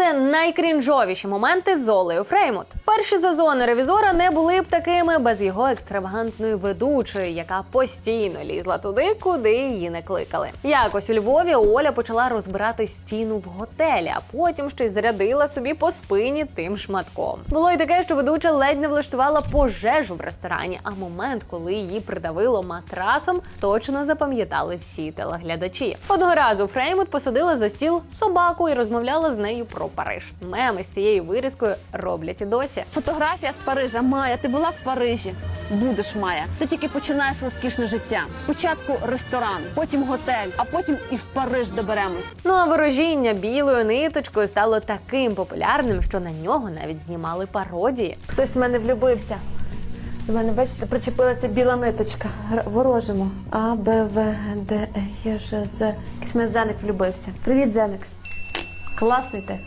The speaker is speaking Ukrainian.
Це найкрінжовіші моменти з Олею Фреймут. Перші сезони ревізора не були б такими без його екстравагантної ведучої, яка постійно лізла туди, куди її не кликали. Якось у Львові Оля почала розбирати стіну в готелі, а потім ще й зарядила собі по спині тим шматком. Було й таке, що ведуча ледь не влаштувала пожежу в ресторані. А момент, коли її придавило матрасом, точно запам'ятали всі телеглядачі. Одного разу Фреймут посадила за стіл собаку і розмовляла з нею про Париж. Меми з цією вирізкою роблять і досі. Фотографія з Парижа. Майя, ти була в Парижі? Будеш Майя. Ти тільки починаєш розкішне життя. Спочатку ресторан, потім готель, а потім і в Париж доберемось. Ну а ворожіння білою ниточкою стало таким популярним, що на нього навіть знімали пародії. Хтось в мене влюбився. До мене, бачите, причепилася біла ниточка. Ворожимо. А, Б, В, Д, Е, Ж, З. Якийсь мене зеник влюбився. Привіт, зеник. Класний ти.